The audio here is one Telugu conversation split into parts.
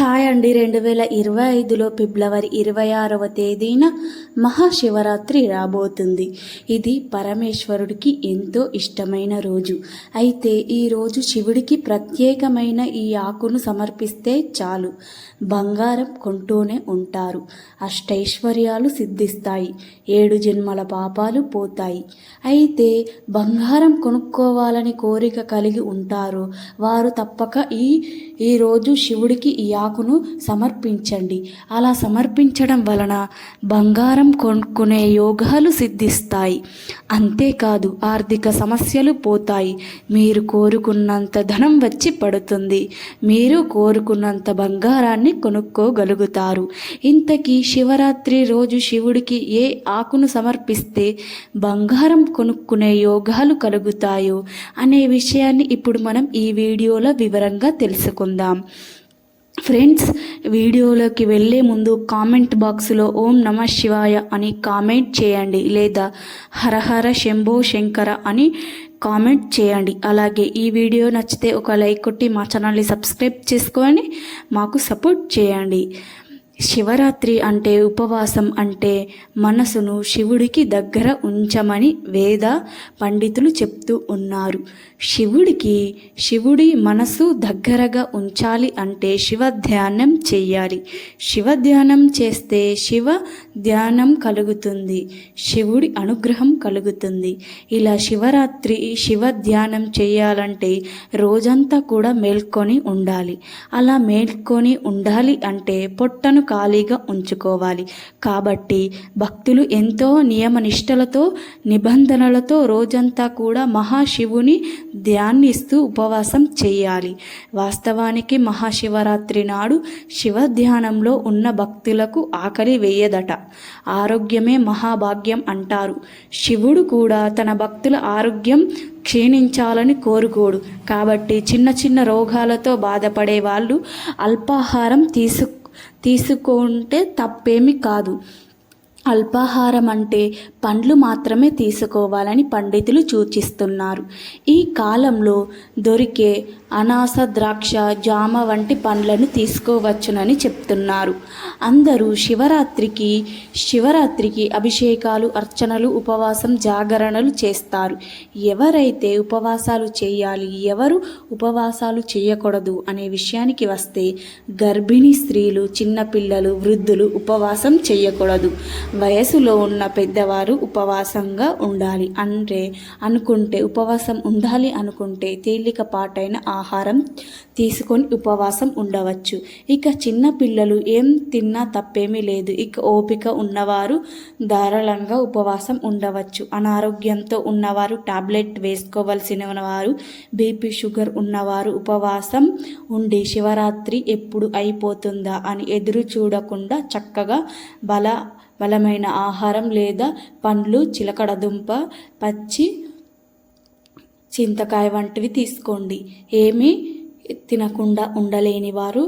హాయ్ అండి రెండు వేల ఇరవై ఐదులో ఫిబ్రవరి ఇరవై ఆరవ తేదీన మహాశివరాత్రి రాబోతుంది. ఇది పరమేశ్వరుడికి ఎంతో ఇష్టమైన రోజు. అయితే ఈ రోజు శివుడికి ప్రత్యేకమైన ఈ ఆకును సమర్పిస్తే చాలు. బంగారం కొంటూనే ఉంటారు. అష్టైశ్వర్యాలు సిద్ధిస్తాయి. ఏడు జన్మల పాపాలు పోతాయి. అయితే బంగారం కొనుక్కోవాలని కోరిక కలిగి ఉంటారు వారు తప్పక ఈ ఈరోజు శివుడికి ఈ ఆకు ఆకును సమర్పించండి. అలా సమర్పించడం వలన బంగారం కొనుక్కునే యోగాలు సిద్ధిస్తాయి. అంతేకాదు ఆర్థిక సమస్యలు పోతాయి. మీరు కోరుకున్నంత ధనం వచ్చి పడుతుంది. మీరు కోరుకున్నంత బంగారాన్ని కొనుక్కోగలుగుతారు. ఇంతకీ శివరాత్రి రోజు శివుడికి ఏ ఆకును సమర్పిస్తే బంగారం కొనుక్కునే యోగాలు కలుగుతాయో అనే విషయాన్ని ఇప్పుడు మనం ఈ వీడియోలో వివరంగా తెలుసుకుందాం. ఫ్రెండ్స్ వీడియోలోకి వెళ్ళే ముందు కామెంట్ బాక్స్లో ఓం నమ శివాయ అని కామెంట్ చేయండి లేదా హరహర శంభో శంకర అని కామెంట్ చేయండి. అలాగే ఈ వీడియో నచ్చితే ఒక లైక్ కొట్టి మా ఛానల్ని సబ్స్క్రైబ్ చేసుకొని మాకు సపోర్ట్ చేయండి. శివరాత్రి అంటే ఉపవాసం అంటే మనసును శివుడికి దగ్గర ఉంచమని వేద పండితులు చెప్తూ ఉన్నారు. శివుడికి శివుడి మనసు దగ్గరగా ఉంచాలి అంటే శివ ధ్యానం చేయాలి. శివ ధ్యానం చేస్తే శివ ధ్యానం కలుగుతుంది. శివుడి అనుగ్రహం కలుగుతుంది. ఇలా శివరాత్రి శివ ధ్యానం చేయాలంటే రోజంతా కూడా మేల్కొని ఉండాలి. అలా మేల్కొని ఉండాలి అంటే పొట్టను ఖాళీగా ఉంచుకోవాలి. కాబట్టి భక్తులు ఎంతో నియమనిష్టలతో నిబంధనలతో రోజంతా కూడా మహాశివుని ధ్యానిస్తూ ఉపవాసం చేయాలి. వాస్తవానికి మహాశివరాత్రి నాడు శివ ధ్యానంలో ఉన్న భక్తులకు ఆకలి వేయదట. ఆరోగ్యమే మహాభాగ్యం అంటారు. శివుడు కూడా తన భక్తుల ఆరోగ్యం క్షీణించాలని కోరుకోడు. కాబట్టి చిన్న చిన్న రోగాలతో బాధపడే వాళ్ళు అల్పాహారం తీసు తీసుకుంటే తప్పేమి కాదు. అల్పాహారం అంటే పండ్లు మాత్రమే తీసుకోవాలని పండితులు సూచిస్తున్నారు. ఈ కాలంలో దొరికే అనాస ద్రాక్ష జామ వంటి పండ్లను తీసుకోవచ్చునని చెప్తున్నారు. అందరూ శివరాత్రికి శివరాత్రికి అభిషేకాలు అర్చనలు ఉపవాసం జాగరణలు చేస్తారు. ఎవరైతే ఉపవాసాలు చేయాలి ఎవరు ఉపవాసాలు చేయకూడదు అనే విషయానికి వస్తే గర్భిణీ స్త్రీలు చిన్నపిల్లలు వృద్ధులు ఉపవాసం చేయకూడదు. వయసులో ఉన్న పెద్దవారు ఉపవాసంగా ఉండాలి అంటే అనుకుంటే ఉపవాసం ఉండాలి అనుకుంటే తేలికపాటైన ఆహారం తీసుకొని ఉపవాసం ఉండవచ్చు. ఇక చిన్న పిల్లలు ఏం తిన్నా తప్పేమీ లేదు. ఇక ఓపిక ఉన్నవారు ధారాళంగా ఉపవాసం ఉండవచ్చు. అనారోగ్యంతో ఉన్నవారు టాబ్లెట్ వేసుకోవలసిన వారు బీపీ షుగర్ ఉన్నవారు ఉపవాసం ఉండి శివరాత్రి ఎప్పుడు అయిపోతుందా అని ఎదురు చూడకుండా చక్కగా బల బలమైన ఆహారం లేదా పండ్లు చిలకడదుంప పచ్చి చింతకాయ వంటివి తీసుకోండి. ఏమీ తినకుండా ఉండలేని వారు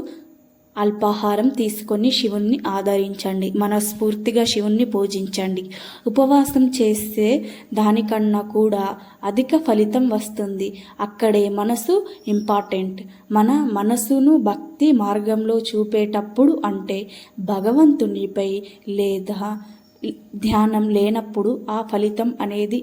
అల్పాహారం తీసుకొని శివుణ్ణి ఆదరించండి. మనస్ఫూర్తిగా శివుణ్ణి పూజించండి. ఉపవాసం చేస్తే దానికన్నా కూడా అధిక ఫలితం వస్తుంది. అక్కడే మనసు ఇంపార్టెంట్. మన మనసును భక్తి మార్గంలో చూపేటప్పుడు అంటే భగవంతునిపై లేదా ధ్యానం లేనప్పుడు ఆ ఫలితం అనేది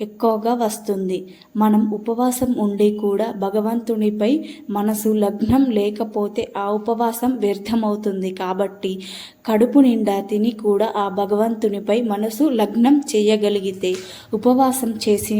ఎక్కువగా వస్తుంది. మనం ఉపవాసం ఉండి కూడా భగవంతునిపై మనసు లగ్నం లేకపోతే ఆ ఉపవాసం వ్యర్థమవుతుంది కాబట్టి కడుపు నిండా తిని కూడా ఆ భగవంతునిపై మనసు లగ్నం చేయగలిగితే ఉపవాసం చేసి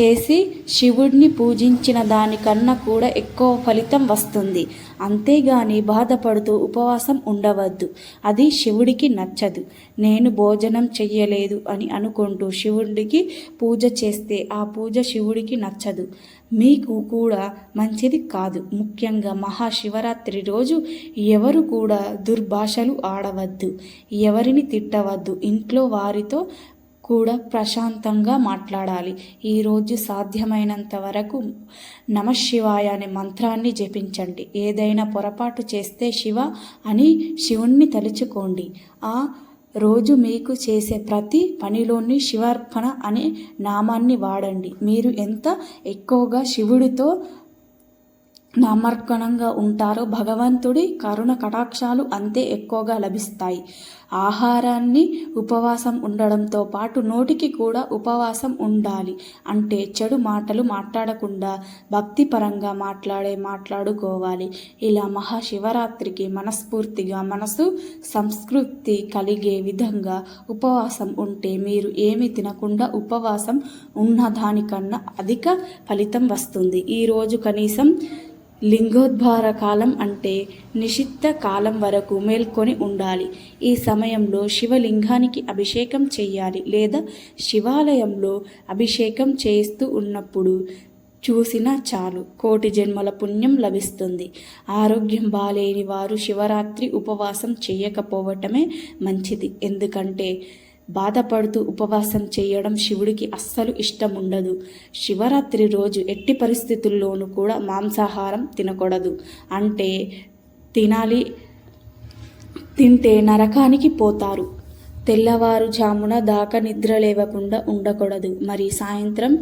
చేసి శివుడిని పూజించిన దానికన్నా కూడా ఎక్కువ ఫలితం వస్తుంది. అంతేగాని బాధపడుతూ ఉపవాసం ఉండవద్దు. అది శివుడికి నచ్చదు. నేను భోజనం చెయ్యలేదు అని అనుకుంటూ శివుడికి పూజ చేస్తే ఆ పూజ శివుడికి నచ్చదు. మీకు కూడా మంచిది కాదు. ముఖ్యంగా మహాశివరాత్రి రోజు ఎవరు కూడా దుర్భాషలు ఆడవద్దు. ఎవరిని తిట్టవద్దు. ఇంట్లో వారితో కూడా ప్రశాంతంగా మాట్లాడాలి. ఈరోజు సాధ్యమైనంత వరకు నమశివాయ అనే మంత్రాన్ని జపించండి. ఏదైనా పొరపాటు చేస్తే శివ అని శివుణ్ణి తలుచుకోండి. ఆ రోజు మీకు చేసే ప్రతి పనిలోని శివార్పణ అనే నామాన్ని వాడండి. మీరు ఎంత ఎక్కువగా శివుడితో నమ్మకంగా ఉంటారో భగవంతుడి కరుణ కటాక్షాలు అంతే ఎక్కువగా లభిస్తాయి. ఆహారాన్ని ఉపవాసం ఉండడంతో పాటు నోటికి కూడా ఉపవాసం ఉండాలి. అంటే చెడు మాటలు మాట్లాడకుండా భక్తిపరంగా మాట్లాడే మాట్లాడుకోవాలి. ఇలా మహాశివరాత్రికి మనస్ఫూర్తిగా మనసు సంస్కృతి కలిగే విధంగా ఉపవాసం ఉంటే మీరు ఏమి తినకుండా ఉపవాసం ఉన్న దానికన్నా అధిక ఫలితం వస్తుంది. ఈరోజు కనీసం లింగోద్భార కాలం అంటే నిషిద్ధ కాలం వరకు మేల్కొని ఉండాలి. ఈ సమయంలో శివలింగానికి అభిషేకం చేయాలి లేదా శివాలయంలో అభిషేకం చేస్తూ ఉన్నప్పుడు చూసినా చాలు కోటి జన్మల పుణ్యం లభిస్తుంది. ఆరోగ్యం బాలేని వారు శివరాత్రి ఉపవాసం చేయకపోవటమే మంచిది. ఎందుకంటే బాధపడుతూ ఉపవాసం చేయడం శివుడికి అస్సలు ఇష్టం ఉండదు శివరాత్రి రోజు ఎట్టి పరిస్థితుల్లోనూ కూడా మాంసాహారం తినకూడదు. అంటే తినాలి తింటే నరకానికి పోతారు. తెల్లవారుజామున దాకా నిద్ర లేవకుండా ఉండకూడదు. మరి సాయంత్రం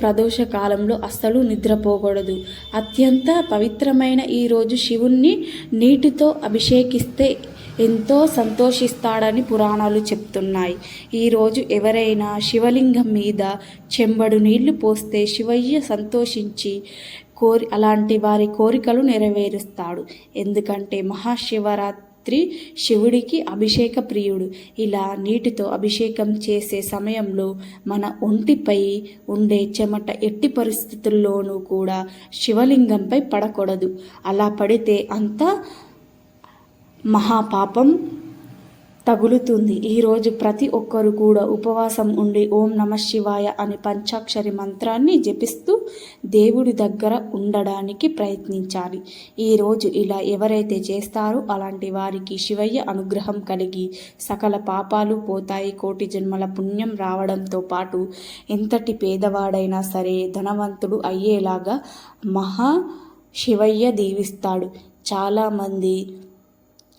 ప్రదోష కాలంలో అస్సలు నిద్రపోకూడదు. అత్యంత పవిత్రమైన ఈరోజు శివుణ్ణి నీటితో అభిషేకిస్తే ఎంతో సంతోషిస్తాడని పురాణాలు చెప్తున్నాయి. ఈరోజు ఎవరైనా శివలింగం మీద చెంబడు నీళ్ళు పోస్తే శివయ్య సంతోషించి కోరి అలాంటి వారి కోరికలు నెరవేరుస్తాడు. ఎందుకంటే మహాశివరాత్రి శివుడికి అభిషేక ప్రియుడు. ఇలా నీటితో అభిషేకం చేసే సమయంలో మన ఒంటిపై ఉండే చెమట ఎట్టి పరిస్థితుల్లోనూ కూడా శివలింగంపై పడకూడదు. అలా పడితే అంతా మహాపాపం తగులుతుంది. ఈరోజు ప్రతి ఒక్కరు కూడా ఉపవాసం ఉండి ఓం నమ శివాయ అని పంచాక్షరి మంత్రాన్ని జపిస్తూ దేవుడి దగ్గర ఉండడానికి ప్రయత్నించాలి. ఈరోజు ఇలా ఎవరైతే చేస్తారో అలాంటి వారికి శివయ్య అనుగ్రహం కలిగి సకల పాపాలు పోతాయి. కోటి జన్మల పుణ్యం రావడంతో పాటు ఎంతటి పేదవాడైనా సరే ధనవంతుడు అయ్యేలాగా మహా శివయ్య దీవిస్తాడు. చాలామంది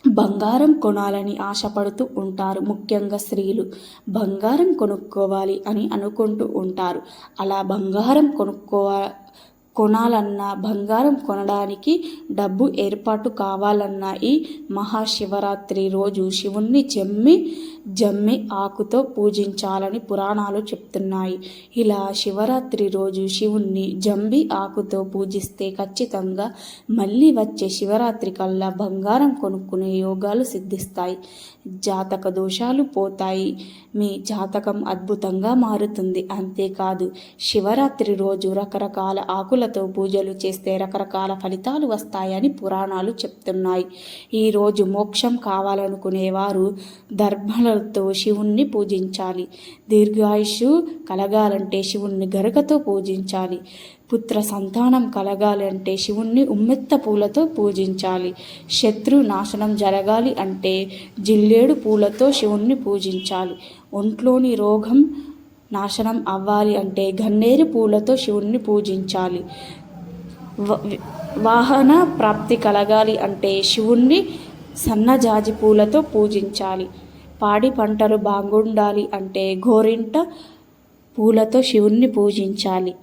బంగారం కొనాలని ఆశపడుతూ ఉంటారు ముఖ్యంగా స్త్రీలు. బంగారం కొనుక్కోవాలి అని అనుకుంటూ ఉంటారు. అలా బంగారం కొనుక్కోవా కొనాలన్నా బంగారం కొనడానికి డబ్బు ఏర్పాటు కావాలన్నా ఈ మహాశివరాత్రి రోజు శివుణ్ణి చెమ్మి జమ్మి ఆకుతో పూజించాలని పురాణాలు చెప్తున్నాయి. ఇలా శివరాత్రి రోజు శివుణ్ణి జంబి ఆకుతో పూజిస్తే ఖచ్చితంగా మళ్ళీ వచ్చే శివరాత్రి కల్లా బంగారం కొనుక్కునే యోగాలు సిద్ధిస్తాయి. జాతక దోషాలు పోతాయి. మీ జాతకం అద్భుతంగా మారుతుంది. అంతేకాదు శివరాత్రి రోజు రకరకాల పూలతో పూజలు చేస్తే రకరకాల ఫలితాలు వస్తాయని పురాణాలు చెప్తున్నాయి. ఈరోజు మోక్షం కావాలనుకునేవారు ధర్మలతో శివుణ్ణి పూజించాలి. దీర్ఘాయుషు కలగాలంటే శివుణ్ణి గరగతో పూజించాలి. పుత్ర సంతానం కలగాలి అంటే శివుణ్ణి ఉమ్మెత్త పూలతో పూజించాలి. శత్రు నాశనం జరగాలి అంటే జిల్లేడు పూలతో శివుణ్ణి పూజించాలి. ఒంట్లోని రోగం నాశనం అవ్వాలి అంటే గన్నేరు పూలతో శివుణ్ణి పూజించాలి. వాహన ప్రాప్తి కలగాలి అంటే శివుణ్ణి సన్నజాజి పూలతో పూజించాలి. పాడి పంటలు బాగుండాలి అంటే గోరింట పూలతో శివుణ్ణి పూజించాలి.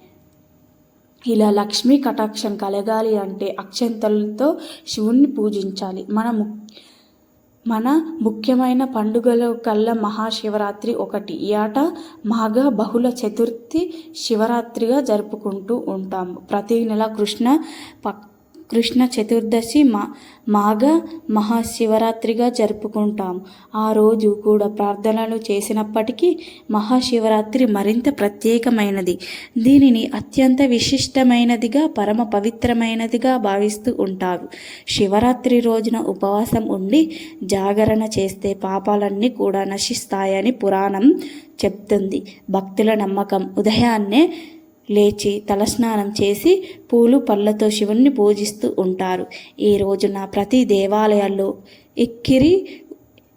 ఇలా లక్ష్మీ కటాక్షం కలగాలి అంటే అక్షంతలతో శివుణ్ణి పూజించాలి. మన మన ముఖ్యమైన పండుగల కల్లా మహాశివరాత్రి ఒకటి. ఈ ఆట మాఘ బహుళ చతుర్థి శివరాత్రిగా జరుపుకుంటూ ఉంటాము ప్రతి నెల కృష్ణ పక్ కృష్ణ చతుర్దశి మా మాఘ మహాశివరాత్రిగా జరుపుకుంటాం. ఆ రోజు కూడా ప్రార్థనలు చేసినప్పటికీ మహాశివరాత్రి మరింత ప్రత్యేకమైనది. దీనిని అత్యంత విశిష్టమైనదిగా పరమ పవిత్రమైనదిగా భావిస్తూ ఉంటారు. శివరాత్రి రోజున ఉపవాసం ఉండి జాగరణ చేస్తే పాపాలన్నీ కూడా నశిస్తాయని పురాణం చెప్తుంది. భక్తుల నమ్మకం ఉదయాన్నే లేచి తలస్నానం చేసి పూలు పళ్ళతో శివుణ్ణి పూజిస్తూ ఉంటారు. ఈ రోజున ప్రతి దేవాలయాల్లో ఇక్కిరి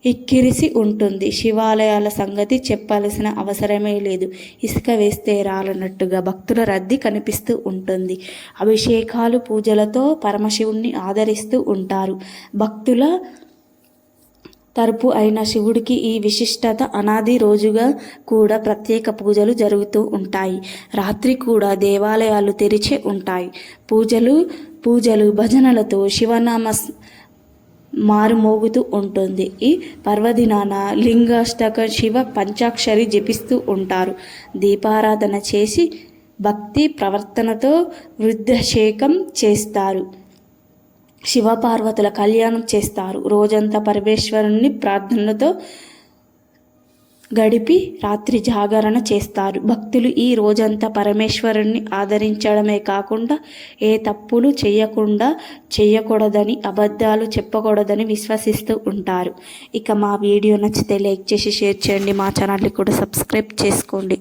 ఇక్కిరిసి ఉంటుంది. శివాలయాల సంగతి చెప్పాల్సిన అవసరమే లేదు. ఇసుక వేస్తే రాలన్నట్టుగా భక్తుల రద్దీ కనిపిస్తూ ఉంటుంది. అభిషేకాలు పూజలతో పరమశివుణ్ణి ఆదరిస్తూ ఉంటారు. భక్తుల తరపు అయిన శివుడికి ఈ విశిష్టత అనాది రోజుగా కూడా ప్రత్యేక పూజలు జరుగుతూ ఉంటాయి. రాత్రి కూడా దేవాలయాలు తెరిచే ఉంటాయి. పూజలు పూజలు భజనలతో శివనామ మారుమోగుతూ ఉంటుంది. ఈ పర్వదినాన లింగాష్టక శివ పంచాక్షరి జపిస్తూ ఉంటారు. దీపారాధన చేసి భక్తి ప్రవర్తనతో వృద్ధశేకం చేస్తారు. శివపార్వతుల కళ్యాణం చేస్తారు. రోజంతా పరమేశ్వరుని ప్రార్థనలతో గడిపి రాత్రి జాగరణ చేస్తారు. భక్తులు ఈ రోజంతా పరమేశ్వరుణ్ణి ఆదరించడమే కాకుండా ఏ తప్పులు చేయకుండా చేయకూడదని అబద్ధాలు చెప్పకూడదని విశ్వసిస్తూ ఉంటారు. ఇక మా వీడియో నచ్చితే లైక్ చేసి షేర్ చేయండి. మా ఛానల్ని కూడా సబ్స్క్రైబ్ చేసుకోండి.